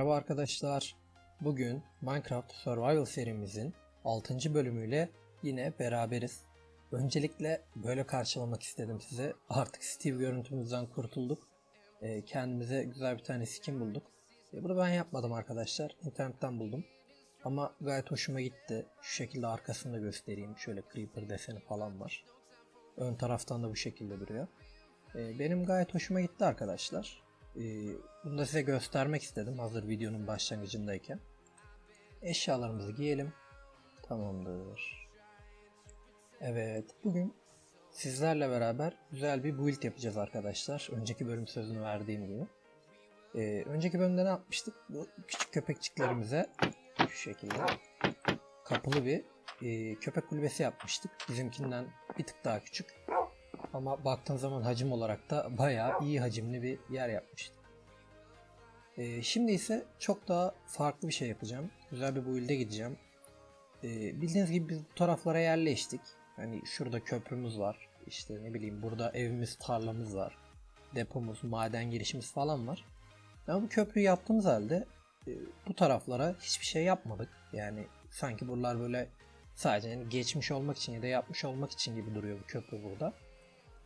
Merhaba arkadaşlar. Bugün Minecraft Survival serimizin 6. bölümüyle yine beraberiz. Öncelikle böyle karşılamak istedim size. Artık Steve görüntümüzden kurtulduk. Ee, kendimize güzel bir tane skin bulduk. Ee, bunu ben yapmadım arkadaşlar. İnternetten buldum. Ama gayet hoşuma gitti. Şu şekilde arkasını da göstereyim. Şöyle creeper deseni falan var. Ön taraftan da bu şekilde duruyor. Ee, benim gayet hoşuma gitti arkadaşlar. Ee, bunu da size göstermek istedim hazır videonun başlangıcındayken. Eşyalarımızı giyelim. Tamamdır. Evet bugün sizlerle beraber güzel bir build yapacağız arkadaşlar. Önceki bölüm sözünü verdiğim gibi. Ee, önceki bölümde ne yapmıştık? Bu küçük köpekçiklerimize şu şekilde kapılı bir e, köpek kulübesi yapmıştık. Bizimkinden bir tık daha küçük. Ama baktığın zaman hacim olarak da bayağı iyi hacimli bir yer yapmıştı. Ee, şimdi ise çok daha farklı bir şey yapacağım. Güzel bir build'e gideceğim. Ee, bildiğiniz gibi biz bu taraflara yerleştik. Hani şurada köprümüz var. İşte ne bileyim burada evimiz, tarlamız var. Depomuz, maden girişimiz falan var. Ama bu köprüyü yaptığımız halde e, bu taraflara hiçbir şey yapmadık. Yani sanki buralar böyle sadece yani geçmiş olmak için ya da yapmış olmak için gibi duruyor bu köprü burada.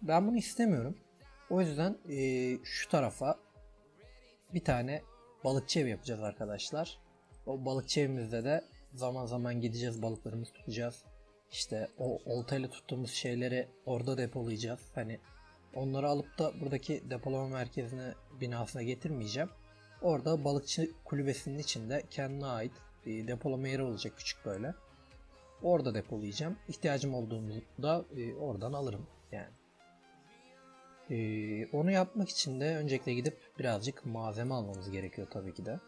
Ben bunu istemiyorum. O yüzden e, şu tarafa bir tane balıkçı ev yapacağız arkadaşlar. O balıkçı evimizde de zaman zaman gideceğiz balıklarımızı tutacağız. İşte o oltayla tuttuğumuz şeyleri orada depolayacağız. Hani onları alıp da buradaki depolama merkezine binasına getirmeyeceğim. Orada balıkçı kulübesinin içinde kendine ait bir depolama yeri olacak küçük böyle. Orada depolayacağım. İhtiyacım olduğunda e, oradan alırım yani. Ee, onu yapmak için de öncelikle gidip birazcık malzeme almamız gerekiyor tabii ki de.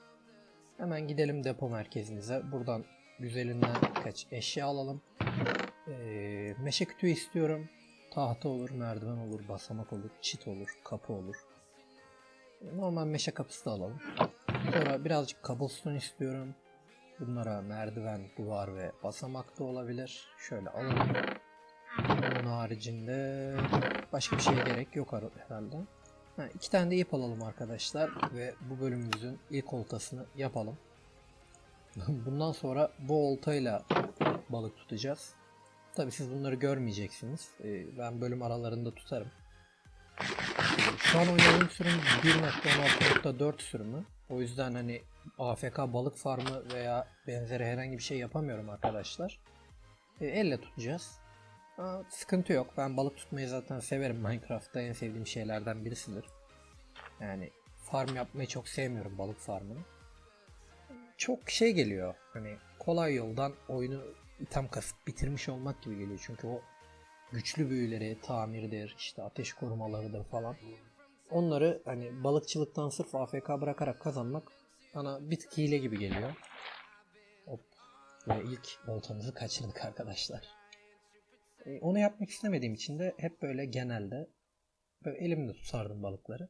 Hemen gidelim depo merkezimize. Buradan güzelinden birkaç eşya alalım. Ee, meşe kütüğü istiyorum. Tahta olur, merdiven olur, basamak olur, çit olur, kapı olur. Normal meşe kapısı da alalım. Sonra birazcık cobblestone istiyorum. Bunlara merdiven, duvar ve basamak da olabilir. Şöyle alalım. Onun haricinde başka bir şeye gerek yok herhalde. Ha, iki tane de ip alalım arkadaşlar ve bu bölümümüzün ilk oltasını yapalım. Bundan sonra bu oltayla balık tutacağız. Tabi siz bunları görmeyeceksiniz. Ee, ben bölüm aralarında tutarım. Şu an oynadığım sürüm 1.16.4 sürümü. O yüzden hani AFK balık farmı veya benzeri herhangi bir şey yapamıyorum arkadaşlar. Ee, elle tutacağız. Aa, sıkıntı yok. Ben balık tutmayı zaten severim. Minecraft'ta en sevdiğim şeylerden birisidir. Yani farm yapmayı çok sevmiyorum balık farmını. Çok şey geliyor. Hani kolay yoldan oyunu item kasıp bitirmiş olmak gibi geliyor. Çünkü o güçlü büyüleri, tamirdir, işte ateş korumalarıdır falan. Onları hani balıkçılıktan sırf AFK bırakarak kazanmak bana bir tık hile gibi geliyor. Hop. Ve ilk oltamızı kaçırdık arkadaşlar. E, onu yapmak istemediğim için de hep böyle genelde böyle elimde tutardım balıkları.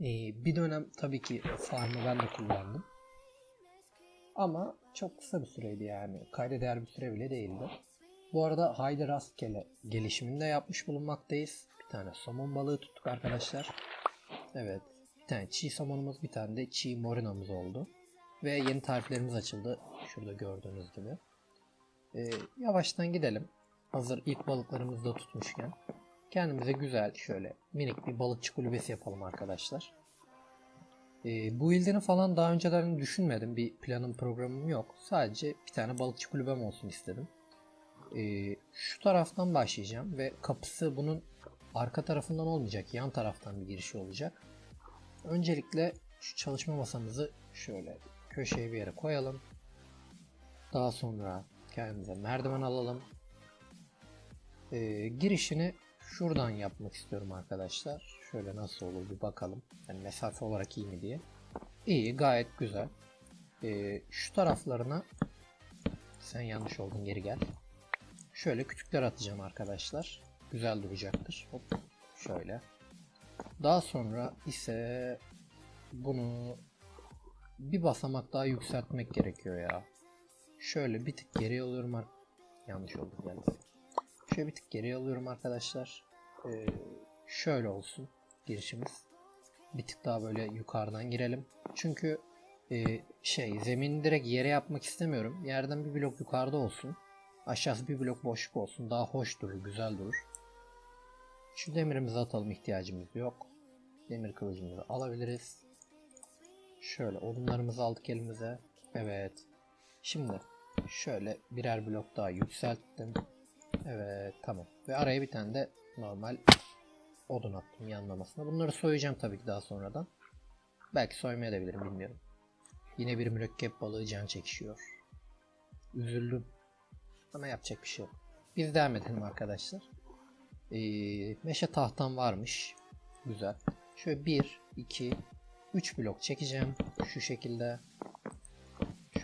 E, bir dönem tabii ki farmı ben de kullandım. Ama çok kısa bir süreydi yani. Kayda değer bir süre bile değildi. Bu arada Haydi Rastgele gelişiminde yapmış bulunmaktayız. Bir tane somon balığı tuttuk arkadaşlar. Evet. Bir tane çiğ somonumuz, bir tane de çiğ morinamız oldu. Ve yeni tariflerimiz açıldı. Şurada gördüğünüz gibi. Ee, yavaştan gidelim. Hazır ilk balıklarımızı da tutmuşken. Kendimize güzel şöyle minik bir balıkçı kulübesi yapalım arkadaşlar. Ee, bu ildini falan daha önceden düşünmedim. Bir planım programım yok. Sadece bir tane balıkçı kulübem olsun istedim. Ee, şu taraftan başlayacağım ve kapısı bunun arka tarafından olmayacak. Yan taraftan bir girişi olacak. Öncelikle şu çalışma masamızı şöyle köşeye bir yere koyalım. Daha sonra kendimize merdiven alalım. Ee, girişini şuradan yapmak istiyorum arkadaşlar. Şöyle nasıl olur bir bakalım. Yani mesafe olarak iyi mi diye. İyi gayet güzel. Ee, şu taraflarına sen yanlış oldun geri gel. Şöyle küçükler atacağım arkadaşlar. Güzel duracaktır. Hop şöyle. Daha sonra ise bunu bir basamak daha yükseltmek gerekiyor ya. Şöyle bir tık geri alıyorum. Yanlış oldu yalnız. Şöyle bir tık geri alıyorum arkadaşlar. Ee, şöyle olsun girişimiz. Bir tık daha böyle yukarıdan girelim. Çünkü Ee, şey zemini direkt yere yapmak istemiyorum. Yerden bir blok yukarıda olsun. Aşağısı bir blok boşluk olsun. Daha hoş durur, güzel durur. Şu demirimizi atalım ihtiyacımız yok. Demir kılıcımızı alabiliriz. Şöyle odunlarımızı aldık elimize. Evet. Şimdi şöyle birer blok daha yükselttim. Evet tamam. Ve araya bir tane de normal odun attım yanlamasına. Bunları soyacağım tabii ki daha sonradan. Belki soymaya da bilirim bilmiyorum. Yine bir mürekkep balığı can çekişiyor. Üzüldüm. Ama yapacak bir şey yok. Biz devam edelim arkadaşlar. Ee, meşe tahtam varmış. Güzel. Şöyle 1, 2, 3 blok çekeceğim. Şu şekilde.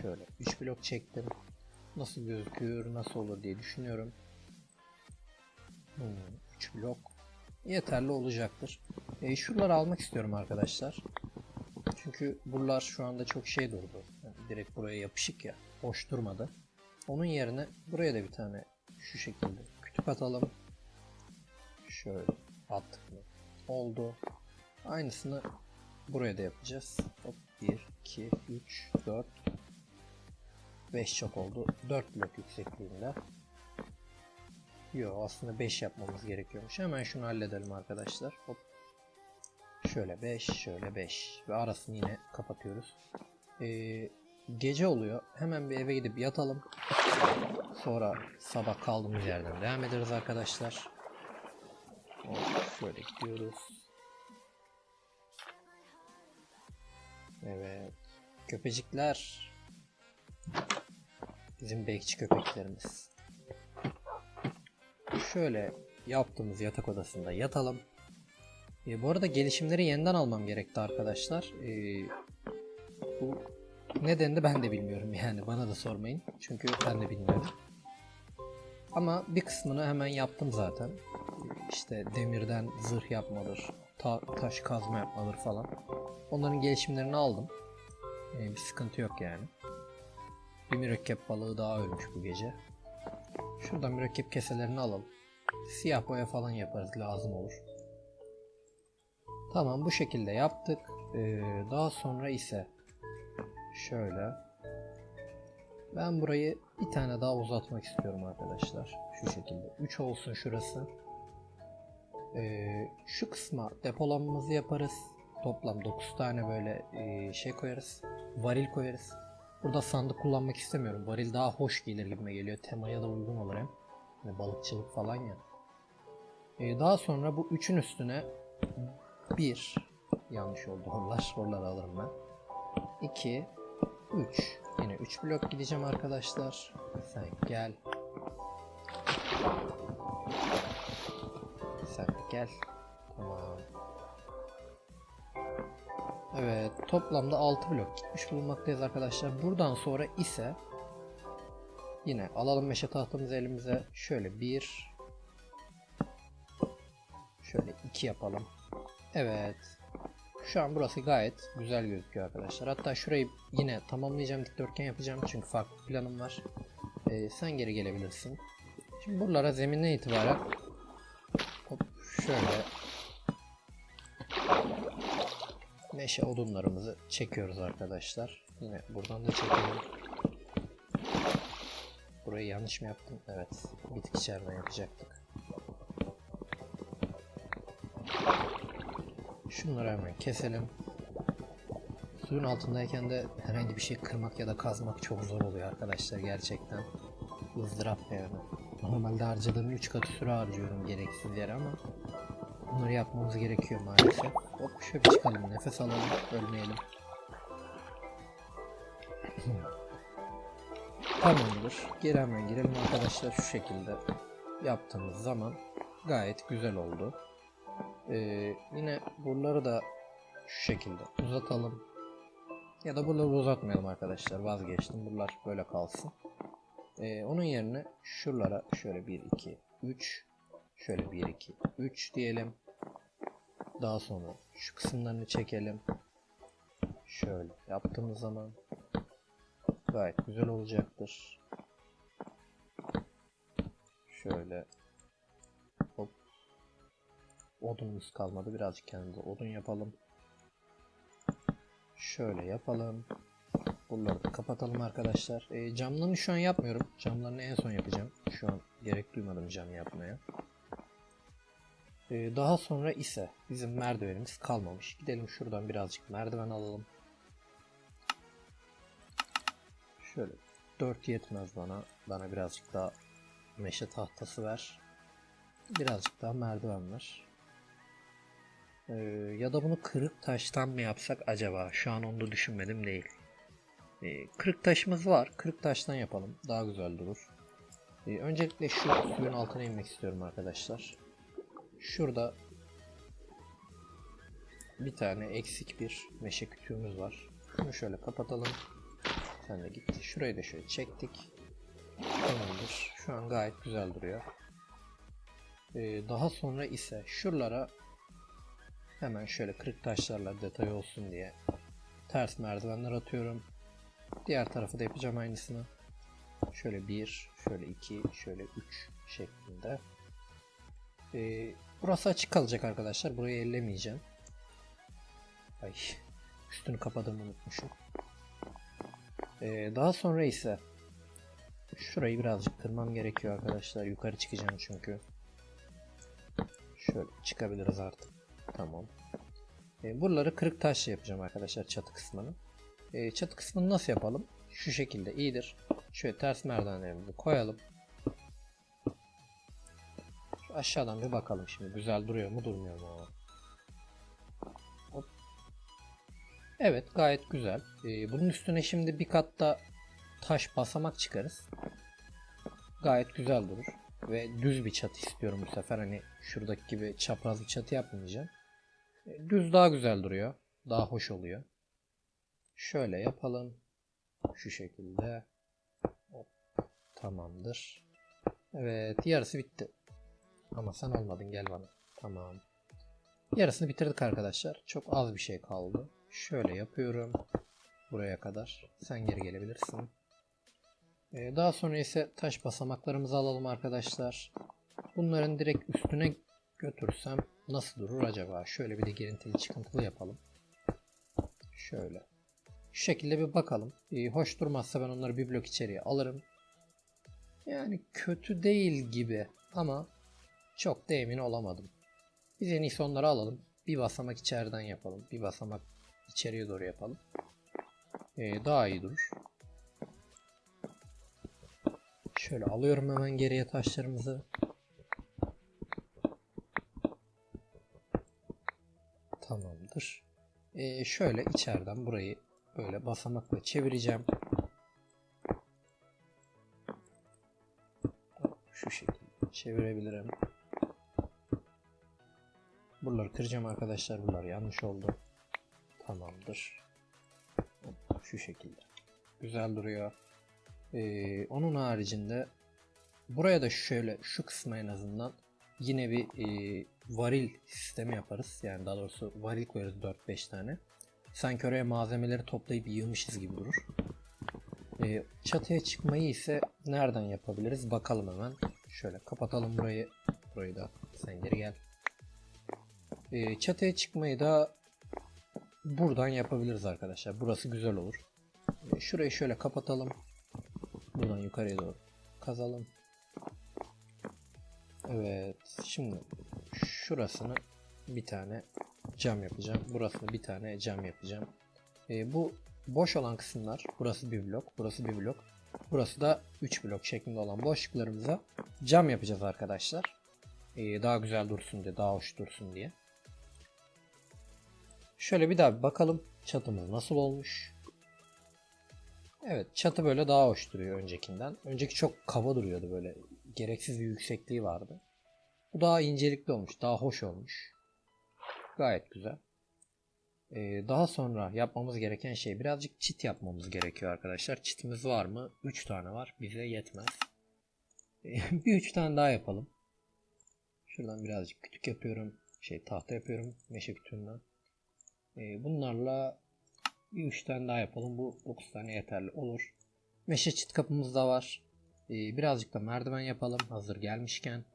Şöyle 3 blok çektim. Nasıl gözüküyor, nasıl olur diye düşünüyorum. 3 blok yeterli olacaktır. E, şuraları almak istiyorum arkadaşlar. Çünkü buralar şu anda çok şey durdu. Yani direkt buraya yapışık ya. Hoş durmadı. Onun yerine buraya da bir tane şu şekilde kütük atalım. Şöyle attık mı? Oldu. Aynısını buraya da yapacağız. Hop 1, 2, 3, 4, 5 çok oldu. 4 blok yüksekliğinde. Yo aslında 5 yapmamız gerekiyormuş. Hemen şunu halledelim arkadaşlar. Hop. Şöyle 5, şöyle 5 ve arasını yine kapatıyoruz. Ee, gece oluyor. Hemen bir eve gidip yatalım. Sonra sabah kaldığımız yerden devam ederiz arkadaşlar. Hop, şöyle gidiyoruz. Evet. Köpecikler. Bizim bekçi köpeklerimiz. Şöyle yaptığımız yatak odasında yatalım. E, bu arada gelişimleri yeniden almam gerekti arkadaşlar. E, bu nedenini ben de bilmiyorum yani bana da sormayın. Çünkü ben de bilmiyorum. Ama bir kısmını hemen yaptım zaten. İşte demirden zırh yapmadır, ta- taş kazma yapmadır falan. Onların gelişimlerini aldım. E, bir sıkıntı yok yani. Bir mürekkep balığı daha ölmüş bu gece. Şuradan mürekkep keselerini alalım. Siyah boya falan yaparız lazım olur. Tamam bu şekilde yaptık. Ee, daha sonra ise şöyle ben burayı bir tane daha uzatmak istiyorum arkadaşlar. Şu şekilde. 3 olsun şurası. Ee, şu kısma depolamamızı yaparız. Toplam 9 tane böyle e, şey koyarız. Varil koyarız. Burada sandık kullanmak istemiyorum. Varil daha hoş gelir gibime geliyor. Temaya da uygun olur hem. Hani balıkçılık falan ya. Ee, daha sonra bu üçün üstüne bir yanlış oldu onlar. Oraları alırım ben. 2 3 Yine 3 blok gideceğim arkadaşlar. Sen gel. Sen gel. Tamam. Evet toplamda 6 blok gitmiş bulunmaktayız arkadaşlar. Buradan sonra ise yine alalım meşe tahtamızı elimize. Şöyle bir şöyle iki yapalım. Evet. Şu an burası gayet güzel gözüküyor arkadaşlar. Hatta şurayı yine tamamlayacağım dikdörtgen yapacağım çünkü farklı planım var. Ee, sen geri gelebilirsin. Şimdi buralara zeminden itibaren hop şöyle meşe odunlarımızı çekiyoruz arkadaşlar. Yine buradan da çekelim. Burayı yanlış mı yaptım? Evet. Bir tık içeriden yapacaktık. Şunları hemen keselim. Suyun altındayken de herhangi bir şey kırmak ya da kazmak çok zor oluyor arkadaşlar gerçekten. ızdırap yani. Normalde harcadığım 3 katı süre harcıyorum gereksiz yere ama bunları yapmamız gerekiyor maalesef. Hop şöyle çıkalım nefes alalım ölmeyelim. Tamamdır. Geri hemen girelim arkadaşlar şu şekilde yaptığımız zaman gayet güzel oldu. Ee, yine buraları da şu şekilde uzatalım. Ya da buraları uzatmayalım arkadaşlar. Vazgeçtim. Buralar böyle kalsın. Ee, onun yerine şuralara şöyle 1, 2, 3 şöyle 1, 2, 3 diyelim. Daha sonra şu kısımlarını çekelim. Şöyle yaptığımız zaman gayet güzel olacaktır. Şöyle odunumuz kalmadı. Birazcık kendimize odun yapalım. Şöyle yapalım. Bunları da kapatalım arkadaşlar. E, camlarını şu an yapmıyorum. Camlarını en son yapacağım. Şu an gerek duymadım cam yapmaya. E, daha sonra ise bizim merdivenimiz kalmamış. Gidelim şuradan birazcık merdiven alalım. Şöyle 4 yetmez bana. Bana birazcık daha meşe tahtası ver. Birazcık daha merdiven ver. Ee, ya da bunu kırık taştan mı yapsak acaba? Şu an onu da düşünmedim değil. Ee, kırık taşımız var. Kırık taştan yapalım. Daha güzel durur. Ee, öncelikle şu suyun altına inmek istiyorum arkadaşlar. Şurada bir tane eksik bir meşe kütüğümüz var. Şunu şöyle kapatalım. Sen de git. Şurayı da şöyle çektik. Tamamdır. Şu an gayet güzel duruyor. Ee, daha sonra ise şuralara hemen şöyle kırık taşlarla detay olsun diye ters merdivenler atıyorum. Diğer tarafı da yapacağım aynısını. Şöyle bir, şöyle iki, şöyle üç şeklinde. Ee, burası açık kalacak arkadaşlar. Burayı ellemeyeceğim. Ay, üstünü kapadığımı unutmuşum. Ee, daha sonra ise şurayı birazcık kırmam gerekiyor arkadaşlar. Yukarı çıkacağım çünkü. Şöyle çıkabiliriz artık. Tamam. Ee, buraları kırık taşla yapacağım arkadaşlar çatı kısmını. Ee, çatı kısmını nasıl yapalım? Şu şekilde iyidir. Şöyle ters merdivenlerimizi koyalım. Şu aşağıdan bir bakalım şimdi. Güzel duruyor mu durmuyor mu? Hop. Evet gayet güzel. Ee, bunun üstüne şimdi bir katta taş basamak çıkarız. Gayet güzel durur. Ve düz bir çatı istiyorum bu sefer. Hani şuradaki gibi çapraz bir çatı yapmayacağım. Düz daha güzel duruyor. Daha hoş oluyor. Şöyle yapalım. Şu şekilde. Hop. Tamamdır. Evet yarısı bitti. Ama sen olmadın gel bana. Tamam. Yarısını bitirdik arkadaşlar. Çok az bir şey kaldı. Şöyle yapıyorum. Buraya kadar. Sen geri gelebilirsin. Ee, daha sonra ise taş basamaklarımızı alalım arkadaşlar. Bunların direkt üstüne götürsem nasıl durur acaba? Şöyle bir de girintili çıkıntılı yapalım. Şöyle. Şu şekilde bir bakalım. Ee, hoş durmazsa ben onları bir blok içeriye alırım. Yani kötü değil gibi ama çok da emin olamadım. Biz en iyisi onları alalım. Bir basamak içeriden yapalım. Bir basamak içeriye doğru yapalım. Ee, daha iyi durur. Şöyle alıyorum hemen geriye taşlarımızı. Tamamdır. Ee, şöyle içeriden burayı böyle basamakla çevireceğim. Şu şekilde çevirebilirim. Buraları kıracağım arkadaşlar. Bunlar yanlış oldu. Tamamdır. Şu şekilde. Güzel duruyor. Ee, onun haricinde buraya da şöyle şu kısma en azından yine bir e, varil sistemi yaparız. Yani daha doğrusu varil koyarız 4-5 tane. Sanki oraya malzemeleri toplayıp yığmışız gibi durur. Ee, çatıya çıkmayı ise nereden yapabiliriz bakalım hemen. Şöyle kapatalım burayı. Burayı da sen geri gel. Ee, çatıya çıkmayı da buradan yapabiliriz arkadaşlar. Burası güzel olur. Ee, şurayı şöyle kapatalım. Buradan yukarıya doğru kazalım. Evet. Şimdi şurasını bir tane cam yapacağım. Burasını bir tane cam yapacağım. Ee, bu boş olan kısımlar burası bir blok, burası bir blok. Burası da 3 blok şeklinde olan boşluklarımıza cam yapacağız arkadaşlar. Ee, daha güzel dursun diye, daha hoş dursun diye. Şöyle bir daha bir bakalım çatımız nasıl olmuş. Evet çatı böyle daha hoş duruyor öncekinden. Önceki çok kaba duruyordu böyle. Gereksiz bir yüksekliği vardı. Bu daha incelikli olmuş. Daha hoş olmuş. Gayet güzel. Ee, daha sonra yapmamız gereken şey birazcık çit yapmamız gerekiyor arkadaşlar. Çitimiz var mı? 3 tane var. Bize yetmez. Ee, bir 3 tane daha yapalım. Şuradan birazcık kütük yapıyorum. Şey tahta yapıyorum. Meşe kütüğünden. Ee, bunlarla bir 3 tane daha yapalım. Bu 9 tane yeterli olur. Meşe çit kapımız da var. Ee, birazcık da merdiven yapalım. Hazır gelmişken.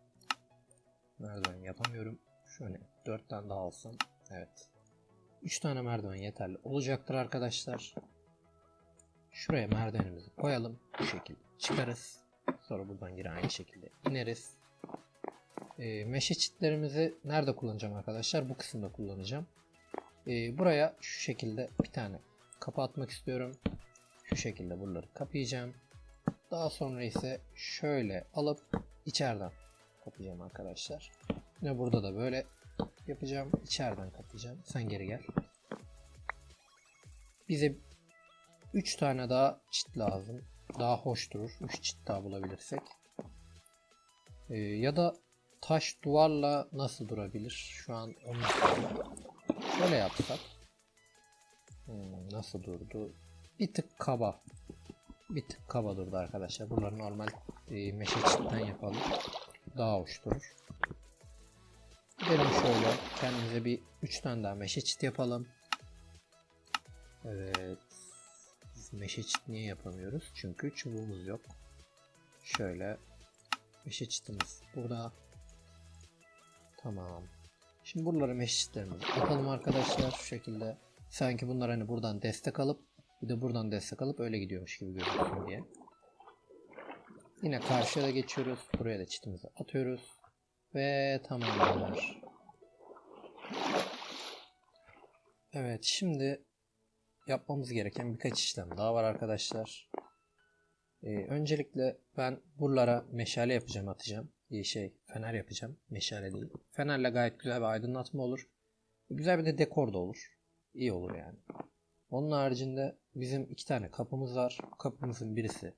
Merdiven yapamıyorum. Şöyle 4 tane daha alsam. Evet. 3 tane merdiven yeterli olacaktır arkadaşlar. Şuraya merdivenimizi koyalım. Bu şekilde çıkarız. Sonra buradan yine aynı şekilde ineriz. Ee, meşe çitlerimizi nerede kullanacağım arkadaşlar? Bu kısımda kullanacağım. Ee, buraya şu şekilde bir tane kapı atmak istiyorum. Şu şekilde buraları kapayacağım. Daha sonra ise şöyle alıp içeriden kapayacağım arkadaşlar. Ve burada da böyle yapacağım. İçeriden kapayacağım. Sen geri gel. Bize 3 tane daha çit lazım. Daha hoş durur. 3 çit daha bulabilirsek. Ee, ya da taş duvarla nasıl durabilir? Şu an onu şöyle yapsak. Hmm, nasıl durdu? Bir tık kaba. Bir tık kaba durdu arkadaşlar. Bunları normal e, meşe çitten yapalım. Daha hoş durur. Gidelim şöyle kendimize bir 3 tane daha meşe çit yapalım. Evet. Biz meşe çit niye yapamıyoruz? Çünkü çubuğumuz yok. Şöyle meşe çitimiz burada. Tamam. Şimdi buraları meşe çitlerimizi atalım arkadaşlar şu şekilde. Sanki bunlar hani buradan destek alıp bir de buradan destek alıp öyle gidiyormuş gibi gözüksün diye. Yine karşıya da geçiyoruz. Buraya da çitimizi atıyoruz. Ve tamamlar. Evet şimdi yapmamız gereken birkaç işlem daha var arkadaşlar. Ee, öncelikle ben buralara meşale yapacağım atacağım. Bir şey fener yapacağım. Meşale değil. Fenerle gayet güzel bir aydınlatma olur. Güzel bir de dekor da olur. İyi olur yani. Onun haricinde bizim iki tane kapımız var. Kapımızın birisi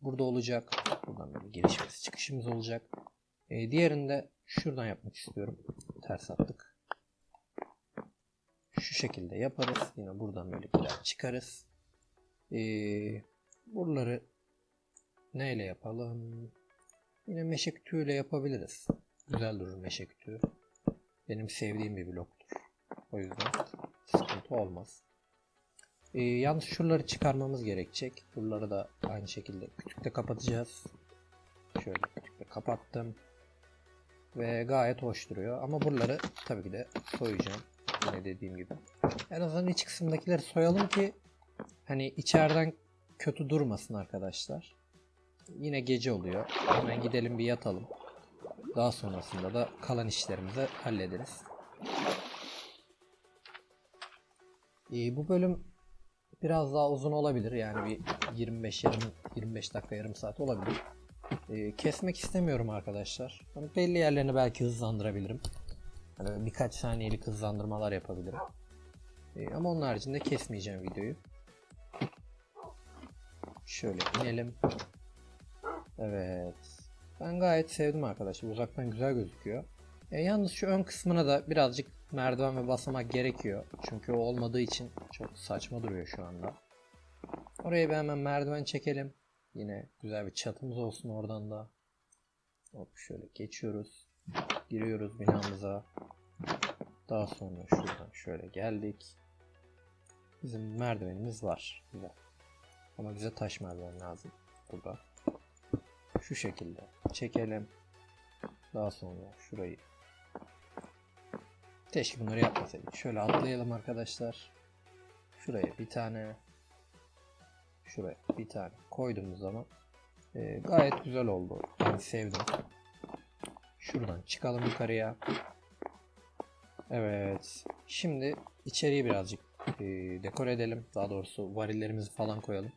burada olacak. Buradan böyle girişimiz çıkışımız olacak. Ee, diğerini şuradan yapmak istiyorum. Ters attık. Şu şekilde yaparız. Yine buradan böyle girer çıkarız. Ee, buraları neyle yapalım? Yine meşe kütüğüyle yapabiliriz. Güzel durur meşe kütüğü. Benim sevdiğim bir bloktur. O yüzden sıkıntı olmaz. Ee, yalnız şuraları çıkarmamız gerekecek. Buraları da aynı şekilde kütükle kapatacağız. Şöyle kütükle kapattım. Ve gayet hoş duruyor. Ama buraları tabii ki de soyacağım. Yine dediğim gibi. En azından iç kısımdakileri soyalım ki hani içeriden kötü durmasın arkadaşlar. Yine gece oluyor. Hemen gidelim bir yatalım. Daha sonrasında da kalan işlerimizi hallederiz. Ee, bu bölüm biraz daha uzun olabilir. Yani bir 25 yarım 25 dakika yarım saat olabilir. Ee, kesmek istemiyorum arkadaşlar. Hani belli yerlerini belki hızlandırabilirim. Hani birkaç saniyelik hızlandırmalar yapabilirim. Ee, ama onun haricinde kesmeyeceğim videoyu. Şöyle inelim. Evet. Ben gayet sevdim arkadaşlar. Uzaktan güzel gözüküyor. E, yalnız şu ön kısmına da birazcık merdiven ve basamak gerekiyor. Çünkü o olmadığı için çok saçma duruyor şu anda. Oraya bir hemen merdiven çekelim. Yine güzel bir çatımız olsun oradan da. Hop şöyle geçiyoruz. Giriyoruz binamıza. Daha sonra şuradan şöyle geldik. Bizim merdivenimiz var. Güzel. Ama bize taş merdiven lazım. Burada. Şu şekilde çekelim. Daha sonra şurayı Keşke bunları yapmasaydık. Şöyle atlayalım arkadaşlar. Şuraya bir tane şuraya bir tane koyduğumuz zaman e, gayet güzel oldu. Ben sevdim. Şuradan çıkalım yukarıya. Evet. Şimdi içeriği birazcık e, dekor edelim. Daha doğrusu varillerimizi falan koyalım.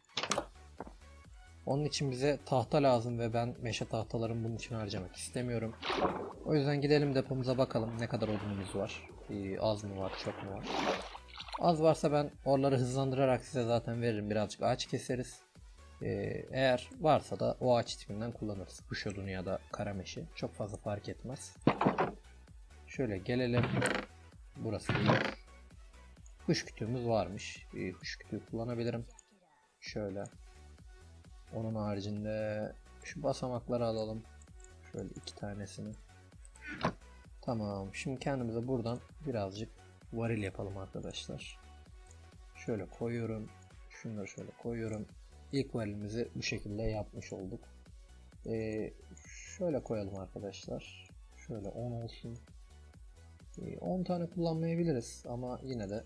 Onun için bize tahta lazım ve ben meşe tahtalarımı bunun için harcamak istemiyorum. O yüzden gidelim depomuza bakalım ne kadar odunumuz var. Ee, az mı var, çok mu var? Az varsa ben oraları hızlandırarak size zaten veririm. Birazcık ağaç keseriz. Ee, eğer varsa da o ağaç tipinden kullanırız. Kuş odunu ya da kara meşe. Çok fazla fark etmez. Şöyle gelelim. Burası değil. Kuş kütüğümüz varmış. Ee, kuş kütüğü kullanabilirim. Şöyle. Onun haricinde şu basamakları alalım. Şöyle iki tanesini. Tamam. Şimdi kendimize buradan birazcık varil yapalım arkadaşlar. Şöyle koyuyorum. Şunları şöyle koyuyorum. İlk varilimizi bu şekilde yapmış olduk. Ee, şöyle koyalım arkadaşlar. Şöyle 10 olsun. Ee, 10 tane kullanmayabiliriz ama yine de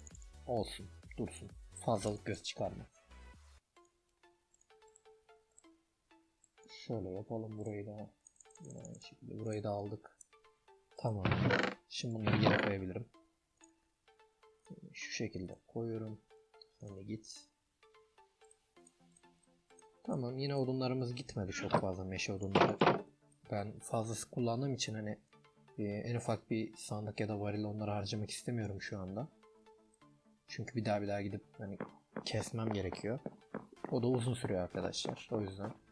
olsun. Dursun. Fazlalık göz çıkarma. Şöyle yapalım burayı da. Aynı şekilde burayı da aldık. Tamam. Şimdi bunları geri koyabilirim. Şu şekilde koyuyorum. De git. Tamam yine odunlarımız gitmedi çok fazla meşe odunları. Ben fazlası kullandığım için hani e, en ufak bir sandık ya da varil onları harcamak istemiyorum şu anda. Çünkü bir daha bir daha gidip hani kesmem gerekiyor. O da uzun sürüyor arkadaşlar. O yüzden.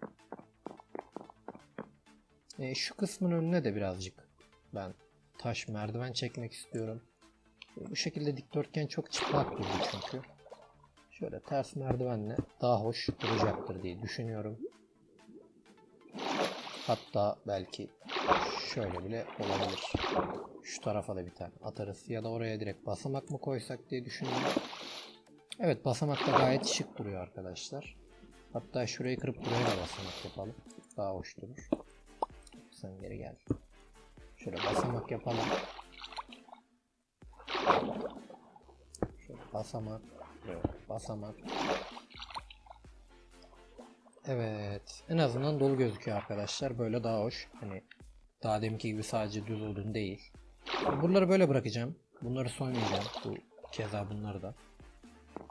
E, şu kısmın önüne de birazcık ben taş merdiven çekmek istiyorum. E, bu şekilde dikdörtgen çok çıplak durdu çünkü. Şöyle ters merdivenle daha hoş duracaktır diye düşünüyorum. Hatta belki şöyle bile olabilir. Şu tarafa da bir tane atarız ya da oraya direkt basamak mı koysak diye düşünüyorum. Evet basamak da gayet şık duruyor arkadaşlar. Hatta şurayı kırıp buraya da basamak yapalım. Daha hoş durur. Sen geri gel. Şöyle basamak yapalım. Şöyle basamak. Basamak. Evet. En azından dolu gözüküyor arkadaşlar. Böyle daha hoş. Hani daha deminki gibi sadece düz odun değil. Buraları böyle bırakacağım. Bunları soymayacağım. Bu keza bunları da.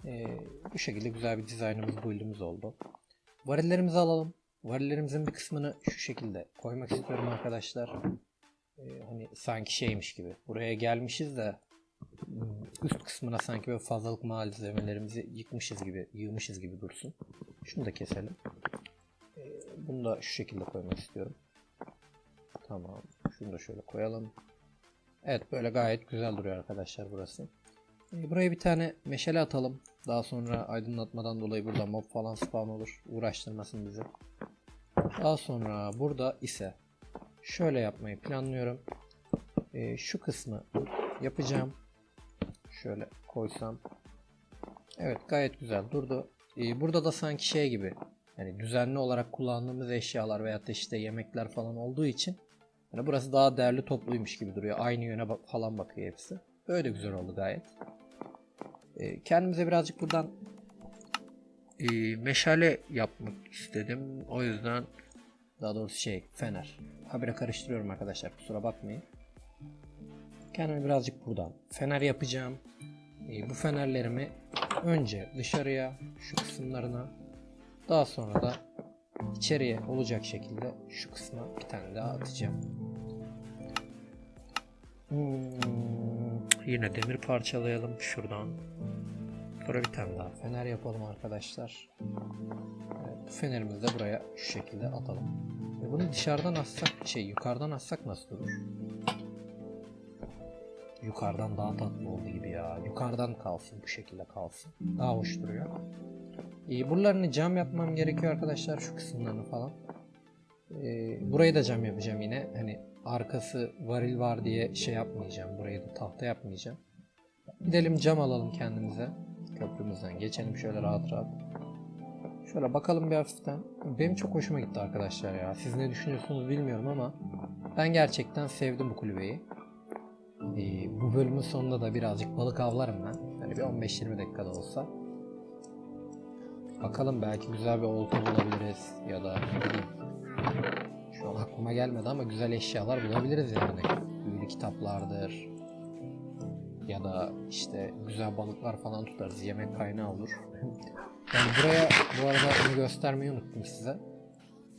Ee, bu şekilde güzel bir dizaynımız, build'imiz oldu. Varillerimizi alalım. Varillerimizin bir kısmını şu şekilde koymak istiyorum arkadaşlar. Ee, hani sanki şeymiş gibi. Buraya gelmişiz de hmm, üst kısmına sanki böyle fazlalık malzemelerimizi yıkmışız gibi, yığmışız gibi dursun. Şunu da keselim. Ee, bunu da şu şekilde koymak istiyorum. Tamam. Şunu da şöyle koyalım. Evet böyle gayet güzel duruyor arkadaşlar burası. Ee, Buraya bir tane meşale atalım. Daha sonra aydınlatmadan dolayı burada mob falan spawn olur. Uğraştırmasın bizi. Daha sonra burada ise şöyle yapmayı planlıyorum. Ee, şu kısmı yapacağım. Şöyle koysam. Evet gayet güzel durdu. Ee, burada da sanki şey gibi yani düzenli olarak kullandığımız eşyalar da işte yemekler falan olduğu için hani burası daha değerli topluymuş gibi duruyor. Aynı yöne bak- falan bakıyor hepsi. Böyle güzel oldu gayet. Ee, kendimize birazcık buradan e, meşale yapmak istedim. O yüzden daha doğrusu şey fener. Habire karıştırıyorum arkadaşlar kusura bakmayın. Kendime birazcık buradan fener yapacağım. Ee, bu fenerlerimi önce dışarıya şu kısımlarına daha sonra da içeriye olacak şekilde şu kısma bir tane daha atacağım. Hmm, yine demir parçalayalım şuradan. Sonra bir tane daha fener yapalım arkadaşlar. Fenerimizi de buraya şu şekilde atalım. E bunu dışarıdan atsak, şey yukarıdan atsak nasıl durur? Yukarıdan daha tatlı oldu gibi ya. Yukarıdan kalsın bu şekilde kalsın. Daha hoş duruyor. E, buralarını cam yapmam gerekiyor arkadaşlar şu kısımlarını falan. E, burayı da cam yapacağım yine. Hani arkası varil var diye şey yapmayacağım. Burayı da tahta yapmayacağım. Gidelim cam alalım kendimize. Köprümüzden geçelim şöyle rahat rahat. Şöyle bakalım bir hafiften. Benim çok hoşuma gitti arkadaşlar ya. Siz ne düşünüyorsunuz bilmiyorum ama ben gerçekten sevdim bu kulübeyi. Ee, bu bölümün sonunda da birazcık balık avlarım ben. Hani bir 15-20 dakikada olsa. Bakalım belki güzel bir olta bulabiliriz ya da. Şu an aklıma gelmedi ama güzel eşyalar bulabiliriz yani. Büyülü kitaplardır. Ya da işte güzel balıklar falan tutarız. Yemek kaynağı olur. yani buraya bu arada onu göstermeyi unuttum size.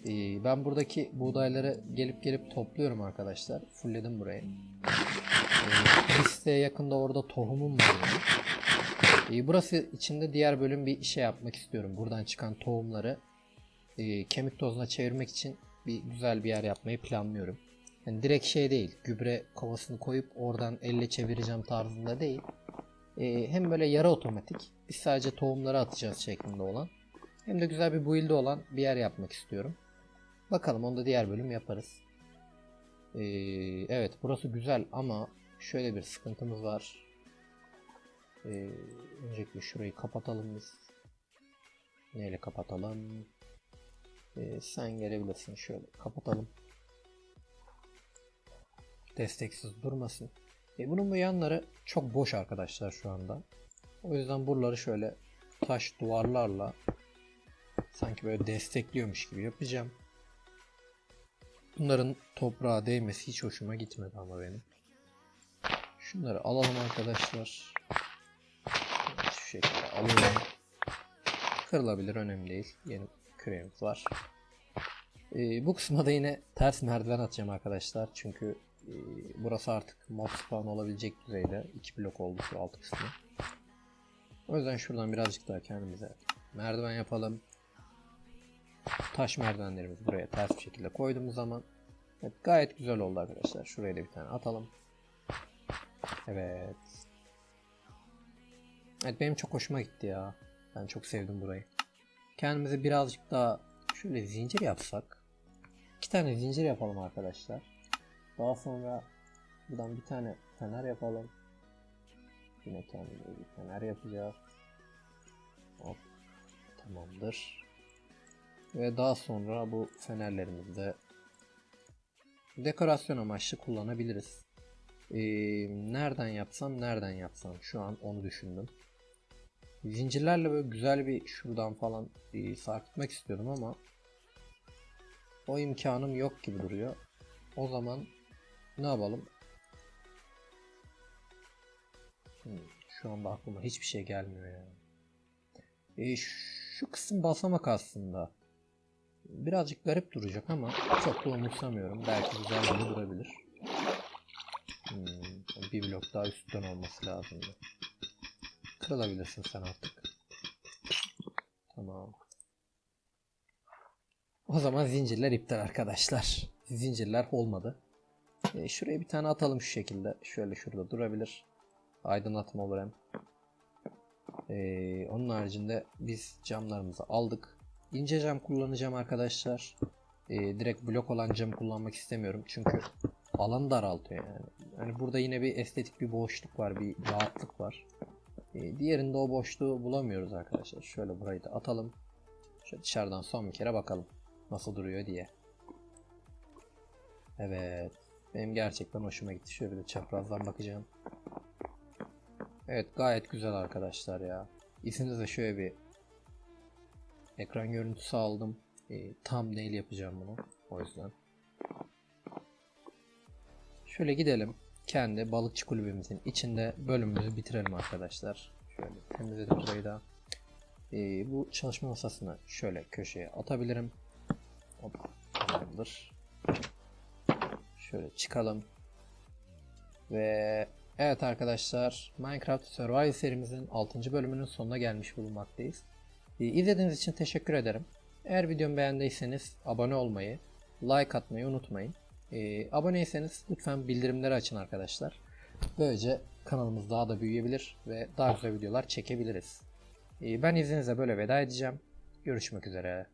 Ee, ben buradaki buğdayları gelip gelip topluyorum arkadaşlar. Fullledim burayı. Ee, listeye yakında orada tohumum var. benim. Ee, burası içinde diğer bölüm bir şey yapmak istiyorum. Buradan çıkan tohumları e, kemik tozuna çevirmek için bir güzel bir yer yapmayı planlıyorum. Yani direkt şey değil, gübre kovasını koyup oradan elle çevireceğim tarzında değil. Ee, hem böyle yarı otomatik, biz sadece tohumları atacağız şeklinde olan. Hem de güzel bir build'i olan bir yer yapmak istiyorum. Bakalım onu da diğer bölüm yaparız. Ee, evet burası güzel ama şöyle bir sıkıntımız var. Ee, öncelikle şurayı kapatalım biz. Neyle kapatalım? Ee, sen gelebilirsin şöyle kapatalım. Desteksiz durmasın. E, bunun bu yanları çok boş arkadaşlar şu anda. O yüzden buraları şöyle taş duvarlarla sanki böyle destekliyormuş gibi yapacağım. Bunların toprağa değmesi hiç hoşuma gitmedi ama benim. Şunları alalım arkadaşlar. Şu şekilde alıyorum. Kırılabilir önemli değil. Yeni küremiz var. Ee, bu kısma da yine ters merdiven atacağım arkadaşlar. Çünkü e, burası artık mob spawn olabilecek düzeyde. iki blok oldu şu alt kısmı. O yüzden şuradan birazcık daha kendimize merdiven yapalım. Taş merdivenlerimizi buraya ters bir şekilde koyduğumuz zaman evet, gayet güzel oldu arkadaşlar. Şuraya da bir tane atalım. Evet. Evet benim çok hoşuma gitti ya. Ben çok sevdim burayı. Kendimize birazcık daha şöyle zincir yapsak. İki tane zincir yapalım arkadaşlar. Daha sonra buradan bir tane fener yapalım. Yine kendimize bir fener yapacağız. Hop. Tamamdır. Ve daha sonra bu fenerlerimizi de dekorasyon amaçlı kullanabiliriz. Ee, nereden yapsam nereden yapsam şu an onu düşündüm. Zincirlerle böyle güzel bir şuradan falan e, sarkıtmak istiyordum ama o imkanım yok gibi duruyor. O zaman ne yapalım? Şu anda aklıma hiçbir şey gelmiyor ya. E, şu kısım basamak aslında. Birazcık garip duracak ama çok da umursamıyorum. Belki güzel de durabilir. Hmm, bir blok daha üstten olması lazımdı. Kırılabilirsin sen artık. Tamam. O zaman zincirler iptal arkadaşlar. Zincirler olmadı. E, şuraya bir tane atalım şu şekilde. Şöyle şurada durabilir. Aydınlatma olur hem. E, onun haricinde biz camlarımızı aldık. İnce cam kullanacağım arkadaşlar. E, direkt blok olan cam kullanmak istemiyorum. Çünkü alanı daraltıyor yani. Yani burada yine bir estetik bir boşluk var. Bir rahatlık var. E, diğerinde o boşluğu bulamıyoruz arkadaşlar. Şöyle burayı da atalım. Şöyle dışarıdan son bir kere bakalım. Nasıl duruyor diye. Evet. Benim gerçekten hoşuma gitti. Şöyle bir de çaprazdan bakacağım. Evet gayet güzel arkadaşlar ya. İsminize şöyle bir ekran görüntüsü aldım. E, tam nail yapacağım bunu. O yüzden. Şöyle gidelim. Kendi balıkçı kulübümüzün içinde bölümümüzü bitirelim arkadaşlar. Şöyle temizledim burayı da. E, bu çalışma masasını şöyle köşeye atabilirim. Hop, tamamdır. Şöyle çıkalım. Ve evet arkadaşlar Minecraft Survival serimizin 6. bölümünün sonuna gelmiş bulunmaktayız. Ee, İzlediğiniz için teşekkür ederim. Eğer videomu beğendiyseniz abone olmayı, like atmayı unutmayın. Ee, aboneyseniz lütfen bildirimleri açın arkadaşlar. Böylece kanalımız daha da büyüyebilir ve daha güzel videolar çekebiliriz. Ee, ben izninizle böyle veda edeceğim. Görüşmek üzere.